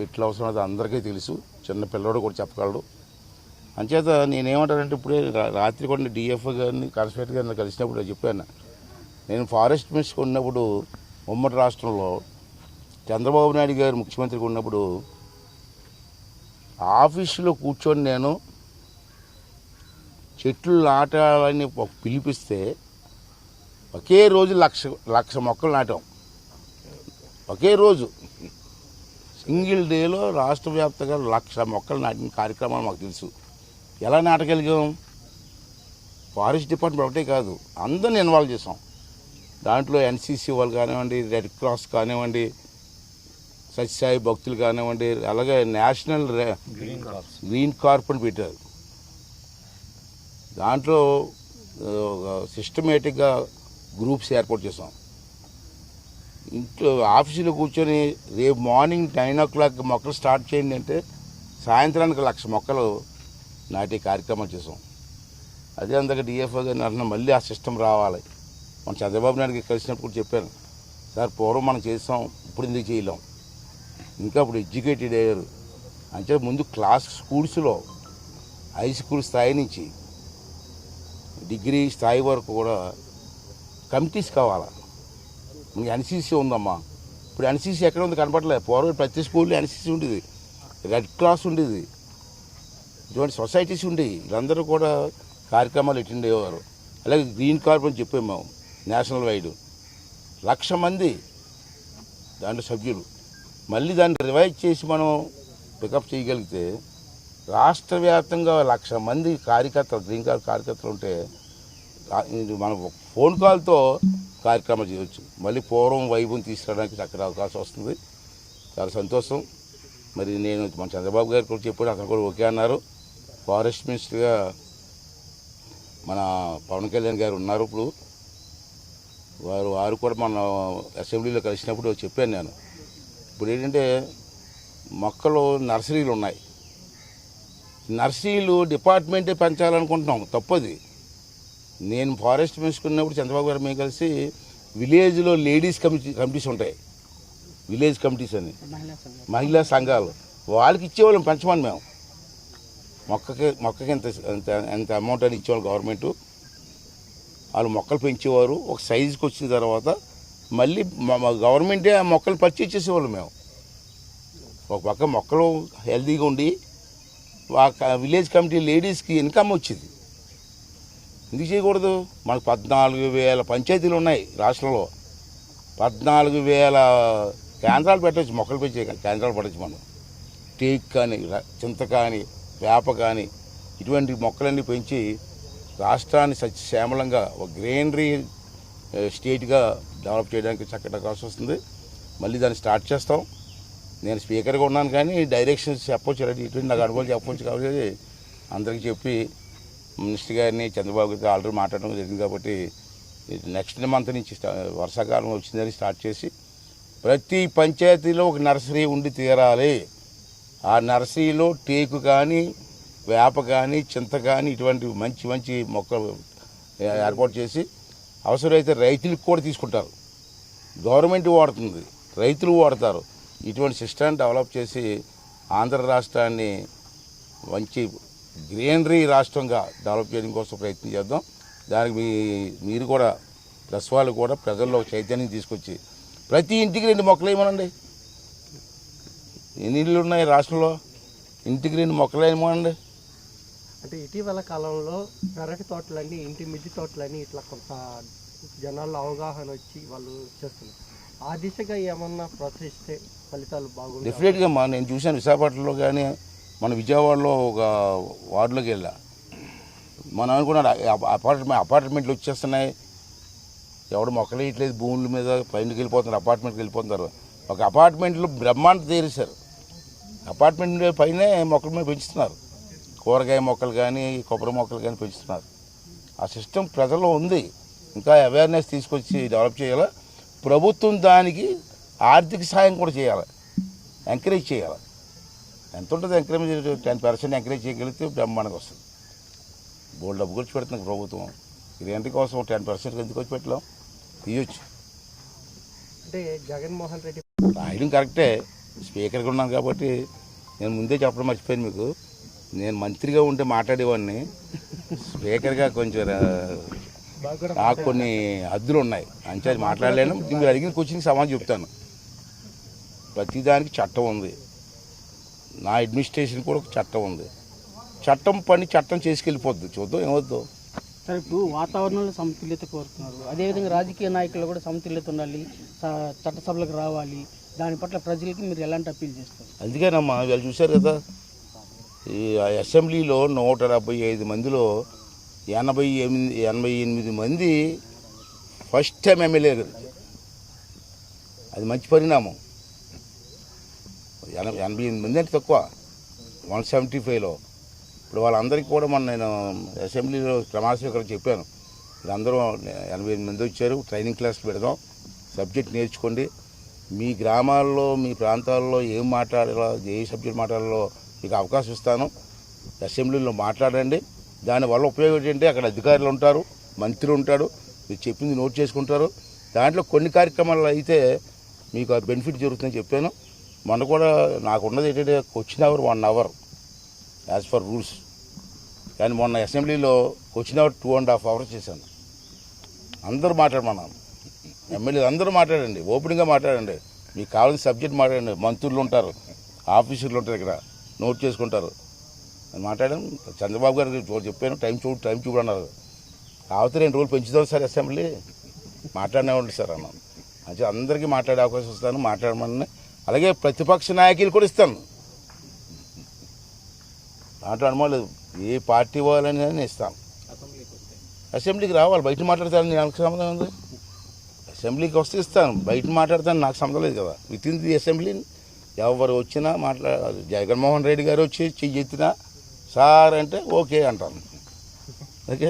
చెట్లు అవసరం అది అందరికీ తెలుసు. చిన్న పిల్లవాడు కూడా చెప్పగలడు. అంచేత నేనేమంటానంటే ఇప్పుడే రాత్రి కూడా డిఎఫ్ఓ గారిని కలెక్టర్ గారిని కలిసినప్పుడు చెప్పాను. నేను ఫారెస్ట్ మినిస్టర్ ఉన్నప్పుడు ఉమ్మడి రాష్ట్రంలో చంద్రబాబు నాయుడు గారు ముఖ్యమంత్రిగా ఉన్నప్పుడు ఆఫీసులో కూర్చొని నేను చెట్లు నాటాలని పిలిపిస్తే ఒకే రోజు లక్ష లక్ష మొక్కలు నాటాం. ఒకే రోజు. సింగిల్ డేలో రాష్ట్ర వ్యాప్తంగా లక్ష మొక్కలు నాటిన కార్యక్రమాలు మాకు తెలుసు. ఎలా నాటగలిగాం? ఫారెస్ట్ డిపార్ట్మెంట్ ఒకటే కాదు అందరిని ఇన్వాల్వ్ చేసాం దాంట్లో ఎన్సీసీ వాళ్ళు కానివ్వండి రెడ్ క్రాస్ కానివ్వండి సత్యసాయి భక్తులు కానివ్వండి అలాగే నేషనల్ గ్రీన్ కార్ప్ అని పెట్టారు. దాంట్లో సిస్టమేటిక్గా గ్రూప్స్ ఏర్పాటు చేసాం ఇంట్లో ఆఫీసులో కూర్చొని రేపు మార్నింగ్ నైన్ ఓ క్లాక్ మొక్కలు స్టార్ట్ చేయండి అంటే సాయంత్రానికి లక్ష మొక్కలు నాటే కార్యక్రమం చేసాం. అదే అందరికీ డిఎఫ్ఓ గారిని అంటున్నా మళ్ళీ ఆ సిస్టమ్ రావాలి. మన చంద్రబాబు నాయుడుకి కలిసినప్పుడు చెప్పాను సార్ పూర్వం మనం చేసాం ఇప్పుడు ఎందుకు చేయలేం? ఇంకా ఇప్పుడు ఎడ్యుకేటెడ్ అయ్యారు. అంటే ముందు క్లాస్ స్కూల్స్లో హై స్కూల్ స్థాయి నుంచి డిగ్రీ స్థాయి వరకు కూడా కమిటీస్ కావాలా? ఎన్సీసీ ఉందమ్మా. ఇప్పుడు ఎన్సీసీ ఎక్కడ ఉంది కనపడలేదు. పూర్వం ప్రతి స్కూల్లో ఎన్సీసీ ఉండేది. రెడ్ క్రాస్ ఉండేది. ఇటువంటి సొసైటీస్ ఉండేవి. వీళ్ళందరూ కూడా కార్యక్రమాలు అటెండ్ అయ్యేవారు. అలాగే గ్రీన్ కార్ప్ అని చెప్పాము మేము నేషనల్ వైడ్. లక్ష మంది దాంట్లో సభ్యులు. మళ్ళీ దాన్ని రివైజ్ చేసి మనం పికప్ చేయగలిగితే రాష్ట్ర వ్యాప్తంగా లక్ష మంది కార్యకర్తలు గ్రీన్ కార్డ్ కార్యకర్తలు ఉంటే మన మనం ఫోన్ కాల్తో కార్యక్రమాలు చేయవచ్చు మళ్ళీ పూర్వం వైభవం తీసుకురావడానికి చక్కటి అవకాశం వస్తుంది. చాలా సంతోషం. మరి నేను మన చంద్రబాబు గారు కూడా చెప్పాడు అతను కూడా ఓకే అన్నారు. ఫారెస్ట్ మినిస్టర్గా మన పవన్ కళ్యాణ్ గారు ఉన్నారు ఇప్పుడు. వారు వారు కూడా మన అసెంబ్లీలో కలిసినప్పుడు చెప్పాను నేను. ఇప్పుడు ఏంటంటే మొక్కలు నర్సరీలు ఉన్నాయి. నర్సరీలు డిపార్ట్మెంటే పెంచాలనుకుంటున్నాం. తప్పది. నేను ఫారెస్ట్ ఉన్నప్పుడు చంద్రబాబు గారు మేము కలిసి విలేజ్లో లేడీస్ కమిటీ కమిటీస్ ఉంటాయి. విలేజ్ కమిటీస్ అని. మహిళా సంఘాలు. వాళ్ళకి ఇచ్చేవాళ్ళం పెంచమని మేము. మొక్కకి మొక్కకి ఎంత ఎంత అమౌంట్ అని ఇచ్చేవాళ్ళు గవర్నమెంట్ వాళ్ళు మొక్కలు పెంచేవారు. ఒక సైజుకి వచ్చిన తర్వాత మళ్ళీ గవర్నమెంటే ఆ మొక్కలు పర్చేజ్ చేసేవాళ్ళు మేము. ఒక పక్క మొక్కలు హెల్తీగా ఉండి విలేజ్ కమిటీ లేడీస్కి ఇన్కమ్ వచ్చింది. ఎందుకు చేయకూడదు? మనకు పద్నాలుగు వేల పంచాయతీలు ఉన్నాయి రాష్ట్రంలో. పద్నాలుగు వేల కేంద్రాలు పెట్టచ్చు మొక్కలు పెంచే కేంద్రాలు పెట్టచ్చు మనం. టేక్ కానీ చింత కానీ వేప కానీ ఇటువంటి మొక్కలన్నీ పెంచి రాష్ట్రాన్ని సస్యశ్యామలంగా ఒక గ్రీనరీ స్టేట్గా డెవలప్ చేయడానికి చక్కటి అవకాశం వస్తుంది. మళ్ళీ దాన్ని స్టార్ట్ చేస్తాం. నేను స్పీకర్గా ఉన్నాను కానీ డైరెక్షన్స్ చెప్పొచ్చు ఇటువంటి నాకు అనుభవం చెప్పొచ్చు కాబట్టి అందరికీ చెప్పి మినిస్టర్ గారిని చంద్రబాబు గారితో ఆల్రెడీ మాట్లాడడం జరిగింది కాబట్టి నెక్స్ట్ మంత్ నుంచి వర్షాకాలం వచ్చిందని స్టార్ట్ చేసి ప్రతి పంచాయతీలో ఒక నర్సరీ ఉండి తీరాలి. ఆ నర్సరీలో టేకు కానీ వేప కానీ చింత కానీ ఇటువంటి మంచి మంచి మొక్కలు ఏర్పాటు చేసి అవసరమైతే రైతులకు కూడా తీసుకుంటారు. గవర్నమెంట్ వాడుతుంది రైతులు వాడతారు. ఇటువంటి సిస్టమ్ డెవలప్ చేసి ఆంధ్ర రాష్ట్రాన్ని మంచి గ్రీనరీ రాష్ట్రంగా డెవలప్ చేయడం కోసం ప్రయత్నం చేద్దాం. దానికి మీ మీరు కూడా ప్రెస్ వాళ్ళు కూడా ప్రజల్లో చైతన్యం తీసుకొచ్చి ప్రతి ఇంటికి రెండు మొక్కలు వేయమనండి. ఎన్ని ఇళ్ళు ఉన్నాయి రాష్ట్రంలో? ఇంటికి రెండు మొక్కలు వేయమనండి. అంటే ఇటీవల కాలంలో పెరటి తోటలన్నీ ఇంటి మిద్ది తోటలన్నీ ఇట్లా కొంత జనాల్లో అవగాహన వచ్చి వాళ్ళు చేస్తున్నారు. ఆ దిశగా ఏమన్నా ప్రోత్సహిస్తే ఫలితాలు బాగుంటాయి? డెఫినెట్గా మా నేను చూశాను విశాఖపట్నంలో కానీ మన విజయవాడలో ఒక వార్డులోకి వెళ్ళా. మనం అనుకున్నాడు అపార్ట్మెంట్ అపార్ట్మెంట్లు వచ్చేస్తున్నాయి. ఎవడు మొక్కలు వేయట్లేదు భూముల మీద పైనకి వెళ్ళిపోతున్నారు అపార్ట్మెంట్కి వెళ్ళిపోతున్నారు. ఒక అపార్ట్మెంట్లో బ్రహ్మాండ తీరేశారు. అపార్ట్మెంట్ పైనే మొక్కల మీద పెంచుతున్నారు. కూరగాయ మొక్కలు కానీ కొబ్బరి మొక్కలు కానీ పెంచుతున్నారు. ఆ సిస్టమ్ ప్రజల్లో ఉంది. ఇంకా అవేర్నెస్ తీసుకొచ్చి డెవలప్ చేయాలి? ప్రభుత్వం దానికి ఆర్థిక సాయం కూడా చేయాలి? ఎంకరేజ్ చేయాలి? ఎంత ఉంటుంది ఎంకరేజ్ టెన్ పర్సెంట్ ఎంకరేజ్ చేయగలిగితే బ్రహ్మాండంగా వస్తుంది. బోల్డ్ డబ్బు ఖర్చు పెడుతుంది ప్రభుత్వం. ఇది కోసం? టెన్ పర్సెంట్ ఎందుకు వచ్చి పెట్టలేం? తీయొచ్చు. అంటే జగన్మోహన్ రెడ్డి రాయడం కరెక్టే. స్పీకర్గా ఉన్నాను కాబట్టి నేను ముందే చెప్పడం మర్చిపోయాను మీకు. నేను మంత్రిగా ఉంటే మాట్లాడేవాడిని. స్పీకర్గా కొంచెం నాకు కొన్ని హద్దులు ఉన్నాయి. అంచేది మాట్లాడలేను. మీరు అడిగిన క్వశ్చన్కి సమాధానం చెప్తాను. ప్రతిదానికి చట్టం ఉంది. నా అడ్మినిస్ట్రేషన్ కూడా ఒక చట్టం ఉంది. చట్టం పని చట్టం చేసుకెళ్ళిపోద్ది. చూద్దాం ఏమవుద్దు. సరే ఇప్పుడు వాతావరణంలో సమతుల్యత కోరుతున్నారు. అదేవిధంగా రాజకీయ నాయకులు కూడా సమతుల్యత ఉండాలి చట్టసభలకు రావాలి. దాని పట్ల ప్రజలకి మీరు ఎలాంటి అప్పీల్ చేస్తారు? అందుకేనమ్మా వీళ్ళు చూశారు కదా ఈ అసెంబ్లీలో నూట డెబ్బై ఐదు మందిలో ఎనభై ఎనిమిది ఎనభై ఎనిమిది మంది ఫస్ట్ టైం ఎమ్మెల్యే అది మంచి పరిణామం. ఎనభై ఎనభై ఎనిమిది మంది అంటే తక్కువ. వన్ సెవెంటీ ఫైవ్లో. ఇప్పుడు వాళ్ళందరికీ కూడా మొన్న నేను అసెంబ్లీలో ప్రమాణ చెప్పాను. వీళ్ళందరూ ఎనభై ఎనిమిది మంది వచ్చారు. ట్రైనింగ్ క్లాస్ పెడదాం. సబ్జెక్ట్ నేర్చుకోండి. మీ గ్రామాల్లో మీ ప్రాంతాల్లో ఏం మాట్లాడాలో ఏ సబ్జెక్ట్ మాట్లాడాలో మీకు అవకాశం ఇస్తాను. అసెంబ్లీలో మాట్లాడండి. దానివల్ల ఉపయోగం ఏంటంటే అక్కడ అధికారులు ఉంటారు మంత్రి ఉంటాడు మీరు చెప్పింది నోట్ చేసుకుంటారు. దాంట్లో కొన్ని కార్యక్రమాలు అయితే మీకు ఆ బెనిఫిట్ జరుగుతుందని చెప్పాను. మొన్న కూడా నాకు ఉన్నది ఏంటంటే question hour one hour as for rules కానీ మొన్న అసెంబ్లీలో question hour two and half hours చేశాను. అందరూ మాట్లాడమన్నాను ఎమ్మెల్యేలు అందరూ మాట్లాడండి ఓపెన్గా మాట్లాడండి. మీకు కావాల్సిన సబ్జెక్ట్ మాట్లాడండి. మంత్రులు ఉంటారు ఆఫీసర్లు ఉంటారు ఇక్కడ నోట్ చేసుకుంటారు. నేను మాట్లాడాను చంద్రబాబు గారికి చెప్పాను టైం చూడు టైం చూడన్నారు కాకపోతే రెండు రోజులు పెంచుతారు సార్ అసెంబ్లీ. మాట్లాడినే ఉంటుంది సార్ అన్నాను. అంటే అందరికీ మాట్లాడే అవకాశం ఇస్తాను మాట్లాడమని అలాగే ప్రతిపక్ష నాయకులు కూడా ఇస్తాను. దాంట్లో అనుమానం లేదు. ఏ పార్టీ వాళ్ళని నేను ఇస్తాను. అసెంబ్లీకి రావాలి. బయట మాట్లాడతాను నాకు సంబంధం ఉంది. అసెంబ్లీకి వస్తే ఇస్తాను. బయట మాట్లాడతాను. నాకు సంబంధం లేదు కదా. విత్ ఇన్ ది అసెంబ్లీ ఎవరు వచ్చినా మాట్లా జగన్మోహన్ రెడ్డి గారు వచ్చి చెయ్యి ఎత్తినా సార్ అంటే ఓకే అంటాను. ఓకే?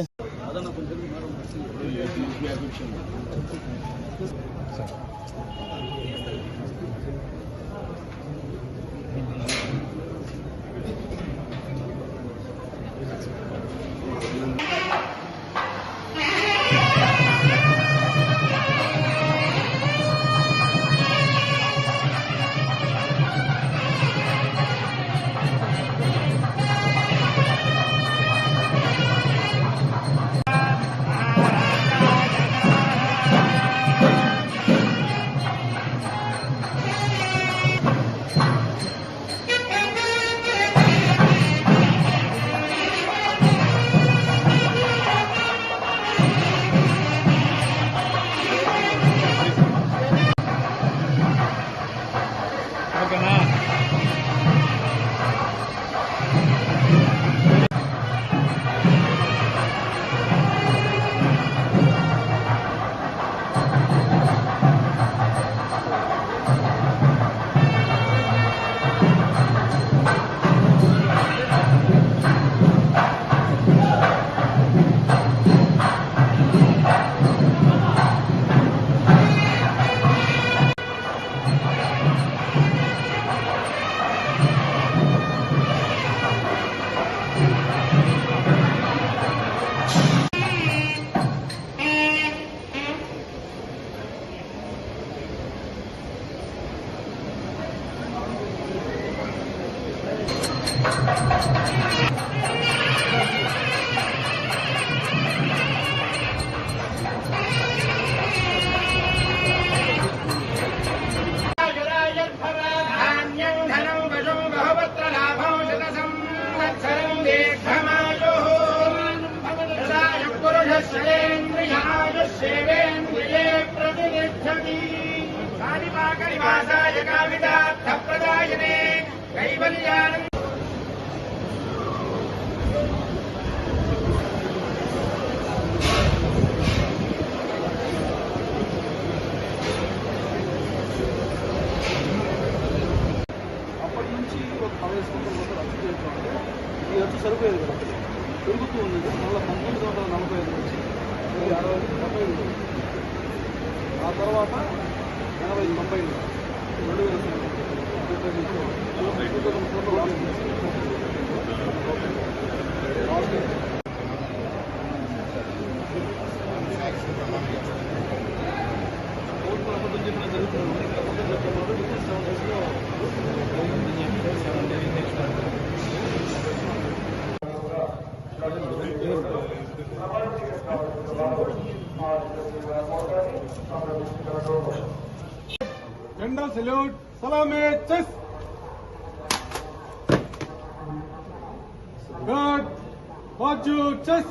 సరిపోయేది కదా. పెరుగుతూ ఉంది మళ్ళీ పంతొమ్మిది వందల నలభై ఐదు నుంచి అరవై డెబ్బై ఐదు. ఆ తర్వాత ఎనభై తొంభై రెండు వేల చెప్పిన జరుగుతుంది చెప్పిన విత్ సెవెన్ డేస్లో जनरल सल्यूट सलामे चेस गार्ड बाजू चेस